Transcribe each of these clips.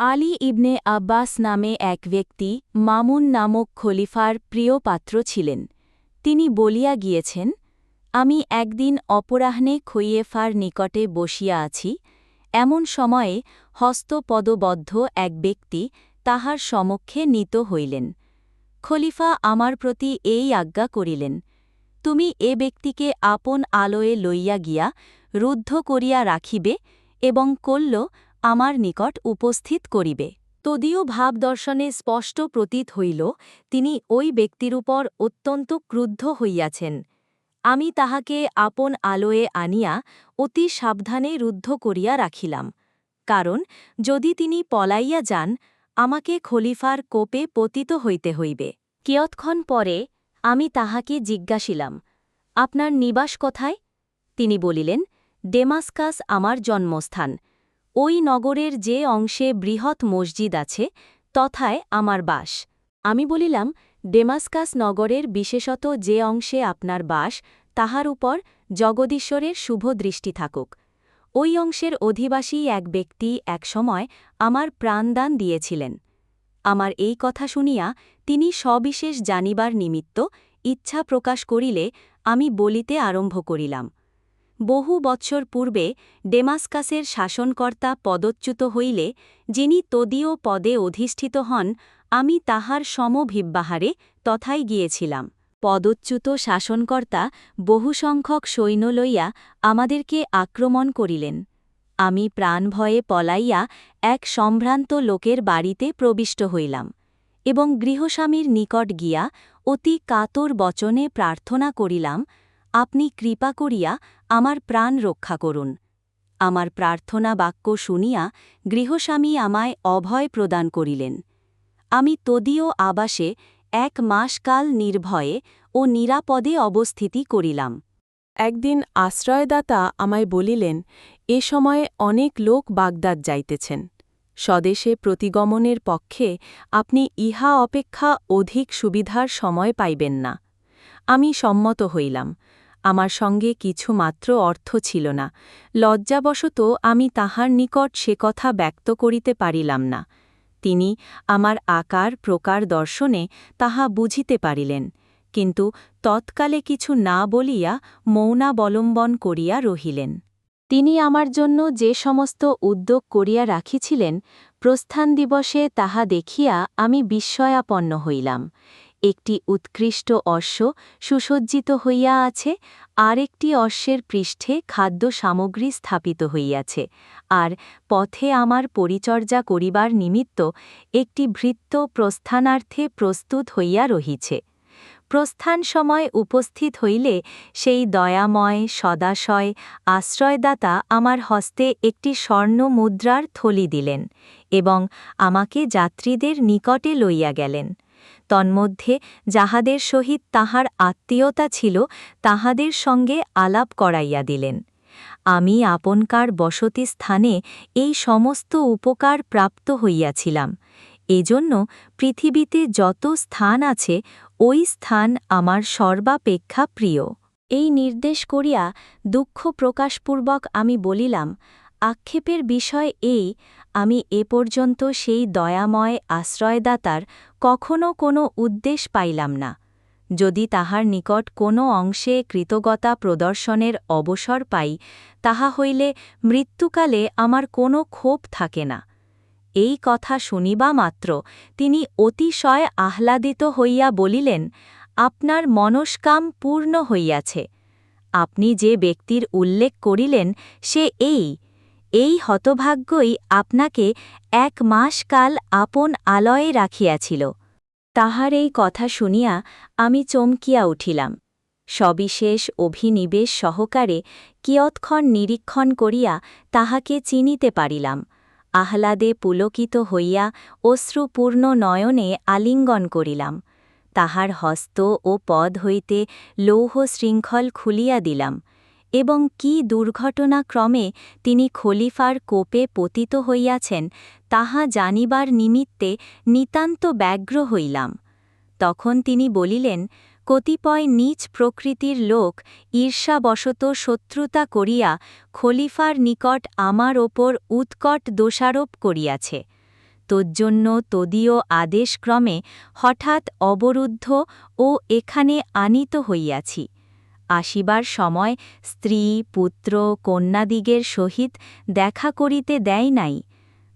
আলী ইবনে আব্বাস নামে এক ব্যক্তি মামুন নামক খলিফার প্রিয় পাত্র ছিলেন। তিনি বলিয়া গিয়েছেন, আমি একদিন অপরাহ্নে খইয়েফার নিকটে বসিয়া আছি। এমন সময়ে হস্তপদবদ্ধ এক ব্যক্তি তাহার সমক্ষে নীত হইলেন। খলিফা আমার প্রতি এই আজ্ঞা করিলেন, তুমি এ ব্যক্তিকে আপন আলোয়ে লইয়া গিয়া রুদ্ধ করিয়া রাখিবে এবং কল্য আমার নিকট উপস্থিত করিবে। তদীয় ভাবদর্শনে স্পষ্ট প্রতীত হইল, তিনি ওই ব্যক্তির উপর অত্যন্ত ক্রুদ্ধ হইয়াছেন। আমি তাহাকে আপন আলোয়ে আনিয়া অতি সাবধানে রুদ্ধ করিয়া রাখিলাম। কারণ, যদি তিনি পলাইয়া যান, আমাকে খলিফার কোপে পতিত হইতে হইবে। কিয়ৎক্ষণ পরে আমি তাহাকে জিজ্ঞাসিলাম, আপনার নিবাস কথায়? তিনি বলিলেন, ডেমাস্কাস আমার জন্মস্থান। ওই নগরের যে অংশে বৃহৎ মসজিদ আছে, তথায় আমার বাস। আমি বলিলাম, ডেমাস্কাস নগরের বিশেষত যে অংশে আপনার বাস, তাহার উপর জগদীশ্বরের শুভ দৃষ্টি থাকুক। ওই অংশের অধিবাসী এক ব্যক্তি একসময় আমার প্রাণদান দিয়েছিলেন। আমার এই কথা শুনিয়া তিনি সবিশেষ জানিবার নিমিত্ত ইচ্ছা প্রকাশ করিলে আমি বলিতে আরম্ভ করিলাম। বহু বৎসর পূর্বে ডেমাস্কাসের শাসনকর্তা পদচ্যুত হইলে, যিনি তদীয় পদে অধিষ্ঠিত হন, আমি তাহার সমভিব্যাহারে তথায় গিয়েছিলাম। পদচ্যুত শাসনকর্তা বহুসংখ্যক সৈন্য লইয়া আমাদেরকে আক্রমণ করিলেন। আমি প্রাণভয়ে পলাইয়া এক সম্ভ্রান্ত লোকের বাড়িতে প্রবিষ্ট হইলাম এবং গৃহস্বামীর নিকট গিয়া অতি কাতর বচনে প্রার্থনা করিলাম আপনি কৃপা করিয়া আমার প্রাণ রক্ষা করুন। আমার প্রার্থনা বাক্য শুনিয়া গৃহস্বামী আমায় অভয় প্রদান করিলেন। আমি তদীয় আবাসে এক মাসকাল নির্ভয়ে ও নিরাপদে অবস্থিতি করিলাম। একদিন আশ্রয়দাতা আমায় বলিলেন, এ সময়ে অনেক লোক বাগদাদ যাইতেছেন। স্বদেশে প্রতিগমনের পক্ষে আপনি ইহা অপেক্ষা অধিক সুবিধার সময় পাইবেন না। আমি সম্মত হইলাম। আমার সঙ্গে কিছু মাত্র অর্থ ছিল না। লজ্জাবশত আমি তাহার নিকট সে কথা ব্যক্ত করিতে পারিলাম না। তিনি আমার আকার প্রকার দর্শনে তাহা বুঝিতে পারিলেন, কিন্তু তৎকালে কিছু না বলিয়া মৌনাবলম্বন করিয়া রহিলেন। তিনি আমার জন্য যে সমস্ত উদ্যোগ করিয়া রাখিছিলেন, প্রস্থান দিবসে তাহা দেখিয়া আমি বিস্ময়াপন্ন হইলাম। একটি উৎকৃষ্ট অশ্ব সুসজ্জিত হইয়া আছে, আর একটি অশ্বের পৃষ্ঠে খাদ্য সামগ্রী স্থাপিত হইয়াছে, আর পথে আমার পরিচর্যা করিবার নিমিত্ত একটি ভৃত্য প্রস্থানার্থে প্রস্তুত হইয়া রহিছে। প্রস্থান সময় উপস্থিত হইলে সেই দয়াময়, সদাশয়, আশ্রয়দাতা আমার হস্তে একটি স্বর্ণ মুদ্রার থলি দিলেন এবং আমাকে যাত্রীদের নিকটে লইয়া গেলেন। তন্মধ্যে, যাহাদের সহিত তাহার আত্মীয়তা ছিল, তাহাদের সঙ্গে আলাপ করাইয়া দিলেন। আমি আপনকার বসতি স্থানে এই সমস্ত উপকার প্রাপ্ত হইয়াছিলাম। এজন্য পৃথিবীতে যত স্থান আছে, ওই স্থান আমার সর্বাপেক্ষা প্রিয়। এই নির্দেশ করিয়া দুঃখ প্রকাশপূর্বক আমি বলিলাম, আক্ষেপের বিষয় এই আমি এ পর্যন্ত সেই দয়াময় আশ্রয়দাতার কখনো কোনো উদ্দেশ পাইলাম না। যদি তাহার নিকট কোনো অংশে কৃতজ্ঞতা প্রদর্শনের অবসর পাই, তাহা হইলে মৃত্যুকালে আমার কোনো ক্ষোভ থাকে না। এই কথা শুনিবা মাত্র তিনি অতিশয় আহ্লাদিত হইয়া বলিলেন, আপনার মনস্কাম পূর্ণ হইয়াছে। আপনি যে ব্যক্তির উল্লেখ করিলেন, সে এই এই হতভাগ্যই আপনাকে এক মাস কাল আপন আলয়ে রাখিয়াছিল। তাহার এই কথা শুনিয়া আমি চমকিয়া উঠিলাম। সবিশেষ অভিনিবেশ সহকারে কিয়ৎক্ষণ নিরীক্ষণ করিয়া তাহাকে চিনিতে পারিলাম। আহ্লাদে পুলকিত হইয়া অশ্রুপূর্ণ নয়নে আলিঙ্গন করিলাম। তাহার হস্ত ও পদ হইতে লৌহ শৃঙ্খল খুলিয়া দিলাম। এবং কি দুর্ঘটনাক্রমে তিনি খলিফার কোপে পতিত হইয়াছেন, তাহা জানিবার নিমিত্তে নিতান্ত ব্যগ্র হইলাম। তখন তিনি বলিলেন, কতিপয় নীচ প্রকৃতির লোক ঈর্ষাবশত শত্রুতা করিয়া খলিফার নিকট আমার ওপর উৎকট দোষারোপ করিয়াছে। তজ্জন্য তদীয় আদেশক্রমে হঠাৎ অবরুদ্ধ ও এখানে আনিত হইয়াছি। আসিবার সময় স্ত্রী, পুত্র কন্যাদিগের সহিত দেখা করিতে দেয় নাই।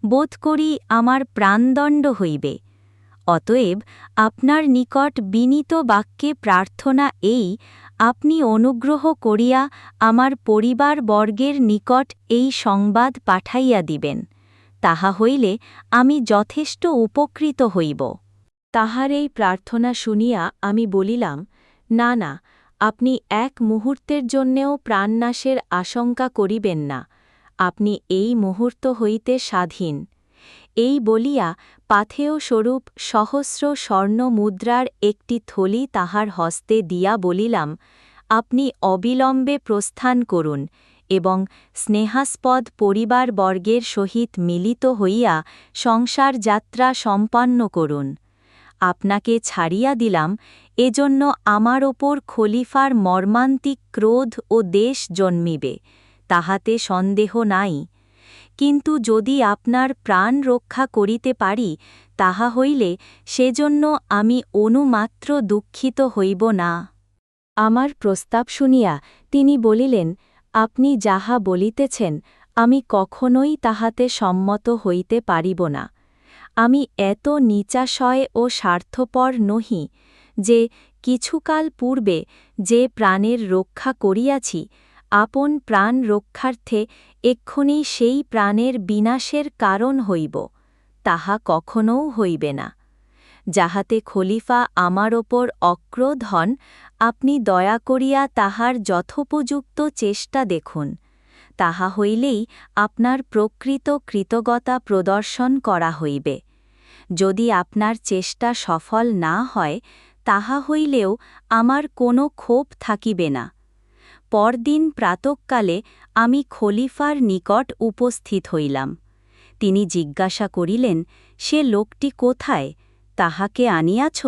বোধ করি আমার প্রাণদণ্ড হইবে। অতএব আপনার নিকট বিনীত বাক্যে প্রার্থনা এই, আপনি অনুগ্রহ করিয়া আমার পরিবারবর্গের নিকট এই সংবাদ পাঠাইয়া দিবেন। তাহা হইলে আমি যথেষ্ট উপকৃত হইব। তাহার এই প্রার্থনা শুনিয়া আমি বলিলাম, না না আপনি এক মুহূর্তের জন্যেও প্রাণনাশের আশঙ্কা করিবেন না, আপনি এই মুহূর্ত হইতে স্বাধীন। এই বলিয়া পাথেয় স্বরূপ সহস্র স্বর্ণ মুদ্রার একটি থলি তাহার হস্তে দিয়া বলিলাম, আপনি অবিলম্বে প্রস্থান করুন এবং স্নেহাস্পদ পরিবারবর্গের সহিত মিলিত হইয়া সংসার যাত্রা সম্পন্ন করুন। আপনাকে ছাড়িয়া দিলাম, এজন্য আমার ওপর খলিফার মর্মান্তিক ক্রোধ ও দেশ জন্মিবে, তাহাতে সন্দেহ নাই। কিন্তু যদি আপনার প্রাণ রক্ষা করিতে পারি, তাহা হইলে সেজন্য আমি অনুমাত্র দুঃখিত হইব না। আমার প্রস্তাব শুনিয়া তিনি বলিলেন, আপনি যাহা বলিতেছেন, আমি কখনোই তাহাতে সম্মত হইতে পারিব না। আমি এত নিচাশয় ও স্বার্থপর নহি যে কিছুকাল পূর্বে যে প্রাণের রক্ষা করিয়াছি, আপন প্রাণ রক্ষার্থে এক্ষুনি সেই প্রাণের বিনাশের কারণ হইব, তাহা কখনও হইবে না। যাহাতে খলিফা আমার ওপর অক্রোধ হন, আপনি দয়া করিয়া তাহার যথোপযুক্ত চেষ্টা দেখুন। তাহা হইলেই আপনার প্রকৃত কৃতজ্ঞতা প্রদর্শন করা হইবে। যদি আপনার চেষ্টা সফল না হয়, তাহা হইলেও আমার কোনো ক্ষোভ থাকিবে না। পরদিন প্রাতকালে আমি খলিফার নিকট উপস্থিত হইলাম। তিনি জিজ্ঞাসা করিলেন, সে লোকটি কোথায়? তাহাকে আনিয়াছ?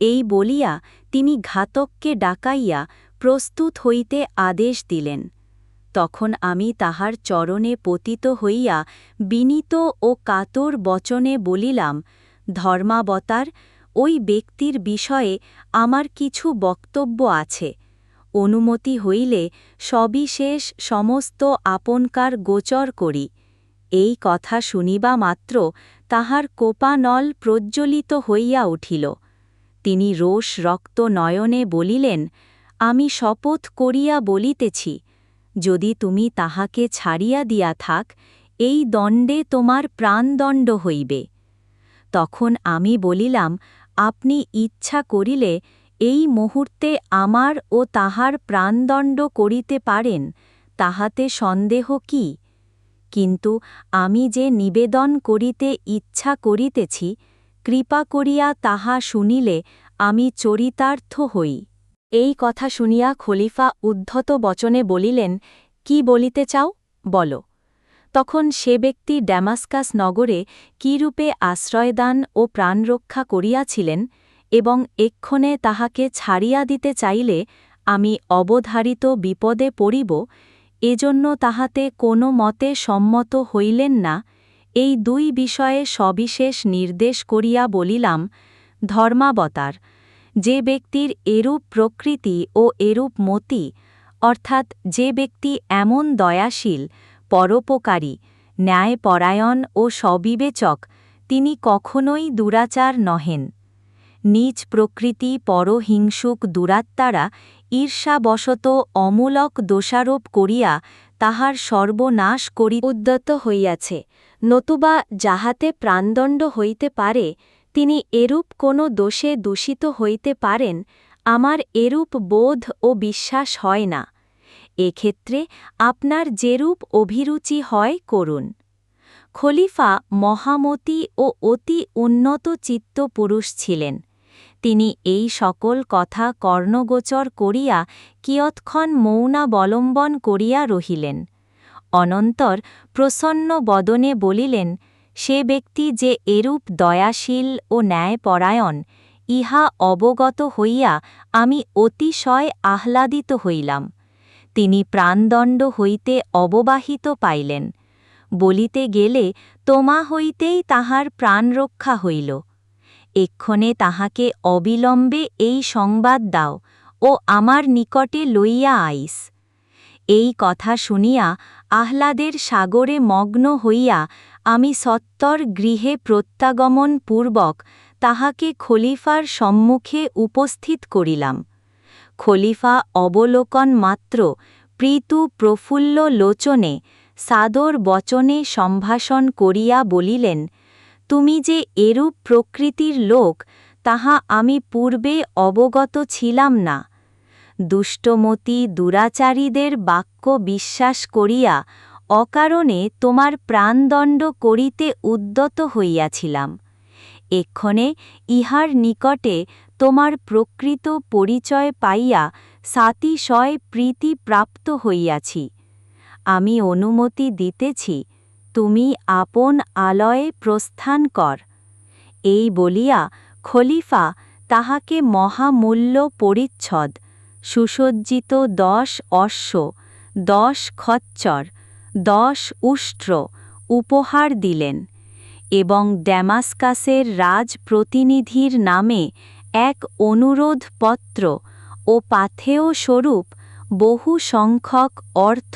এই বলিয়া তিনি ঘাতককে ডাকাইয়া প্রস্তুত হইতে আদেশ দিলেন। তখন আমি তাহার চরণে পতিত হইয়া বিনীত ও কাতর বচনে বলিলাম, ধর্মাবতার, ওই ব্যক্তির বিষয়ে আমার কিছু বক্তব্য আছে। অনুমতি হইলে সবিশেষ সমস্ত আপনকার গোচর করি। এই কথা শুনিবা মাত্র তাহার কোপানল প্রজ্জ্বলিত হইয়া উঠিল। তিনি রোষ রক্ত নয়নে বলিলেন, আমি শপথ করিয়া বলিতেছি যদি তুমি তাহাকে ছাড়িয়া দিয়া থাক, এই দণ্ডে তোমার প্রাণদণ্ড হইবে। তখন আমি বলিলাম, আপনি ইচ্ছা করিলে এই মুহূর্তে আমার ও তাহার প্রাণদণ্ড করিতে পারেন, তাহাতে সন্দেহ কি? কিন্তু আমি যে নিবেদন করিতে ইচ্ছা করিতেছি, কৃপা করিয়া তাহা শুনিলে আমি চরিতার্থ হই। এই কথা শুনিয়া খলিফা উদ্ধত বচনে বলিলেন, কি বলিতে চাও? বল। তখন সে ব্যক্তি ড্যামাস্কাস নগরে কিরূপে আশ্রয়দান ও প্রাণরক্ষা করিয়াছিলেন এবং এক্ষণে তাহাকে ছাড়িয়া দিতে চাইলে আমি অবধারিত বিপদে পড়িব, এজন্য তাহাতে কোনো মতে সম্মত হইলেন না, এই দুই বিষয়ে সবিশেষ নির্দেশ করিয়া বলিলাম, ধর্মাবতার যে ব্যক্তির এরূপ প্রকৃতি ও এরূপ মতি, অর্থাৎ যে ব্যক্তি এমন দয়াশীল, পরোপকারী, ন্যায়পরায়ণ ও সবিবেচক, তিনি কখনোই দুরাচার নহেন। নিজ প্রকৃতি পরহিংসুক দুরাত্মারা ঈর্ষাবশত অমূলক দোষারোপ করিয়া তাহার সর্বনাশ করি উদ্যত হইয়াছে, নতুবা যাহাতে প্রাণদণ্ড হইতে পারে তিনি এরূপ কোনো দোষে দূষিত হইতে পারেন, আমার এরূপ বোধ ও বিশ্বাস হয় না। এক্ষেত্রে আপনার যেরূপ অভিরুচি হয়, করুন। খলিফা মহামতি ও অতি উন্নত চিত্ত পুরুষ ছিলেন। তিনি এই সকল কথা কর্ণগোচর করিয়া কিয়ৎক্ষণ মৌনাবলম্বন করিয়া রহিলেন। অনন্তর প্রসন্ন বদনে বলিলেন সে ব্যক্তি যে এরূপ দয়াশীল ও ন্যায়পরায়ণ, ইহা অবগত হইয়া আমি অতিশয় আহ্লাদিত হইলাম। তিনি প্রাণদণ্ড হইতে অববাহিত পাইলেন। বলিতে গেলে তোমা হইতেই তাহার প্রাণ রক্ষা হইল। এক্ষণে তাহাকে অবিলম্বে এই সংবাদ দাও ও আমার নিকটে লইয়া আইস। এই কথা শুনিয়া আহ্লাদের সাগরে মগ্ন হইয়া আমি সত্তর গৃহে প্রত্যাগমন পূর্বক তাহাকে খলিফার সম্মুখে উপস্থিত করিলাম। খলিফা অবলোকন মাত্র প্রীতু প্রফুল্ল লোচনে সাদর বচনে সম্ভাষণ করিয়া বলিলেন, তুমি যে এরূপ প্রকৃতির লোক, তাহা আমি পূর্বে অবগত ছিলাম না। দুষ্টমতি, দুরাচারীদের বাক্য বিশ্বাস করিয়া অকারণে তোমার প্রাণদণ্ড করিতে উদ্যত হইয়াছিলাম। এক্ষণে ইহার নিকটে তোমার প্রকৃত পরিচয় পাইয়া সাতিশয় প্রীতি প্রাপ্ত হইয়াছি। আমি অনুমতি দিতেছি, তুমি আপন আলয়ে প্রস্থান কর। এই বলিয়া খলিফা তাহাকে মহামূল্য পরিচ্ছদ, সুসজ্জিত দশ অশ্ব, দশ খচ্চর দশ উষ্ট্র উপহার দিলেন এবং ড্যামাস্কাসের রাজ প্রতিনিধির নামে এক অনুরোধ পত্র ও পাথেয় স্বরূপ বহু সংখ্যক অর্থ